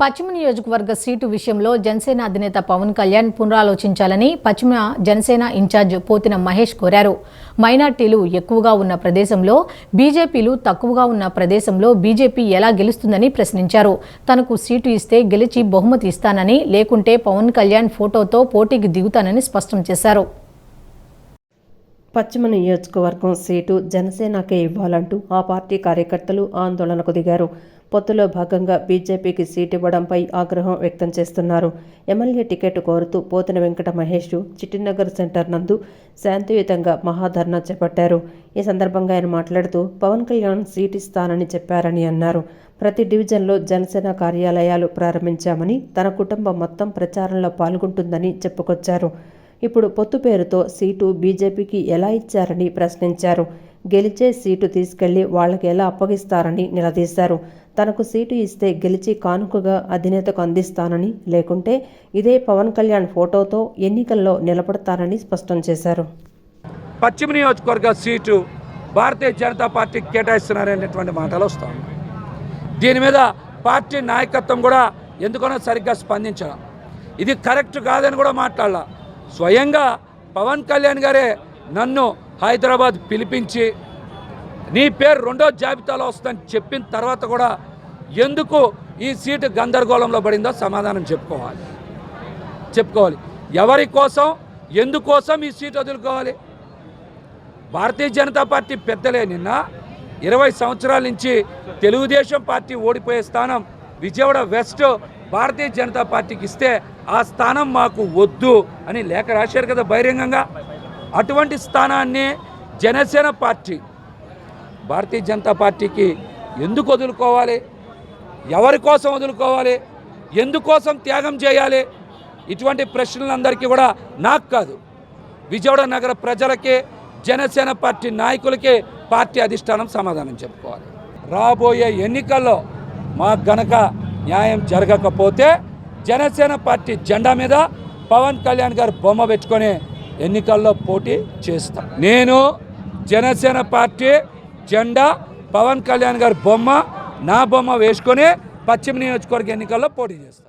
పశ్చిమ నియోజకవర్గ సీటు విషయంలో జనసేన అధినేత పవన్ కళ్యాణ్ పునరాలోచించాలని పశ్చిమ జనసేన ఇన్ఛార్జ్ పోతిన మహేష్ కోరారు. మైనార్టీలు ఎక్కువగా ఉన్న ప్రదేశంలో బీజేపీలు తక్కువగా ఉన్న ప్రదేశంలో బీజేపీ ఎలా గెలుస్తుందని ప్రశ్నించారు. తనకు సీటు ఇస్తే గెలిచి బహుమతి ఇస్తానని లేకుంటే పవన్ కళ్యాణ్ ఫోటోతో పోటీకి దిగుతానని స్పష్టం చేశారు. పశ్చిమ నియోజకవర్గం సీటు జనసేనకే ఇవ్వాలంటూ ఆ పార్టీ కార్యకర్తలు ఆందోళనకు దిగారు. పొత్తులో భాగంగా బీజేపీకి సీటు ఇవ్వడంపై ఆగ్రహం వ్యక్తం చేస్తున్నారు. ఎమ్మెల్యే టికెట్ కోరుతూ పోతిన వెంకట మహేష్ చిట్టినగర్ సెంటర్ నందు శాంతియుతంగా మహాధర్నా చేపట్టారు. ఈ సందర్భంగా ఆయన మాట్లాడుతూ పవన్ కళ్యాణ్ సీట్ ఇస్తానని చెప్పారని అన్నారు. ప్రతి డివిజన్లో జనసేన కార్యాలయాలు ప్రారంభించామని తన కుటుంబం మొత్తం ప్రచారంలో పాల్గొంటుందని చెప్పుకొచ్చారు. ఇప్పుడు పొత్తు పేరుతో సీటు బీజేపీకి ఎలా ఇచ్చారని ప్రశ్నించారు. గెలిచే సీటు తీసుకెళ్ళి వాళ్ళకి ఎలా అప్పగిస్తారని నిలదీశారు. తనకు సీటు ఇస్తే గెలిచి కానుకగా అధినేతకు అందిస్తానని లేకుంటే ఇదే పవన్ కళ్యాణ్ ఫోటోతో ఎన్నికల్లో నిలబడతానని స్పష్టం చేశారు. పశ్చిమ నియోజకవర్గ సీటు భారతీయ జనతా పార్టీకి కేటాయిస్తున్నారనేటువంటి మాటలు వస్తాయి. దీని మీద పార్టీ నాయకత్వం కూడా ఎందుకనో సరిగ్గా స్పందించడం ఇది కరెక్ట్ కాదని కూడా మాట్లాడాల. స్వయంగా పవన్ కళ్యాణ్ గారే నన్ను హైదరాబాద్ పిలిపించి నీ పేరు రెండో జాబితాలో వస్తుందని చెప్పిన తర్వాత కూడా ఎందుకు ఈ సీటు గందరగోళంలో పడిందో సమాధానం చెప్పుకోవాలి. చెప్పుకోవాలి. ఎవరి కోసం ఎందుకోసం ఈ సీటు వదులుకోవాలి? భారతీయ జనతా పార్టీ పెద్దలే నిన్న ఇరవై సంవత్సరాల నుంచి తెలుగుదేశం పార్టీ ఓడిపోయే స్థానం విజయవాడ వెస్ట్ భారతీయ జనతా పార్టీకి ఇస్తే ఆ స్థానం మాకు వద్దు అని లేఖ రాశారు కదా బహిరంగంగా. అటువంటి స్థానాన్ని జనసేన పార్టీ భారతీయ జనతా పార్టీకి ఎందుకు వదులుకోవాలి? ఎవరి కోసం వదులుకోవాలి? ఎందుకోసం త్యాగం చేయాలి? ఇటువంటి ప్రశ్నలందరికీ కూడా నాకు కాదు. విజయవాడ నగర ప్రజలకే జనసేన పార్టీ నాయకులకే పార్టీ అధిష్టానం సమాధానం చెప్పుకోవాలి. రాబోయే ఎన్నికల్లో మాకు గనక న్యాయం జరగకపోతే జనసేన పార్టీ జెండా మీద పవన్ కళ్యాణ్ గారు బొమ్మ పెట్టుకొని ఎన్నికల్లో పోటీ చేస్తా. నేను జనసేన పార్టీ జెండా పవన్ కళ్యాణ్ గారి బొమ్మ నా బొమ్మ వేసుకొని పశ్చిమ నియోజకవర్గ ఎన్నికల్లో పోటీ చేస్తాను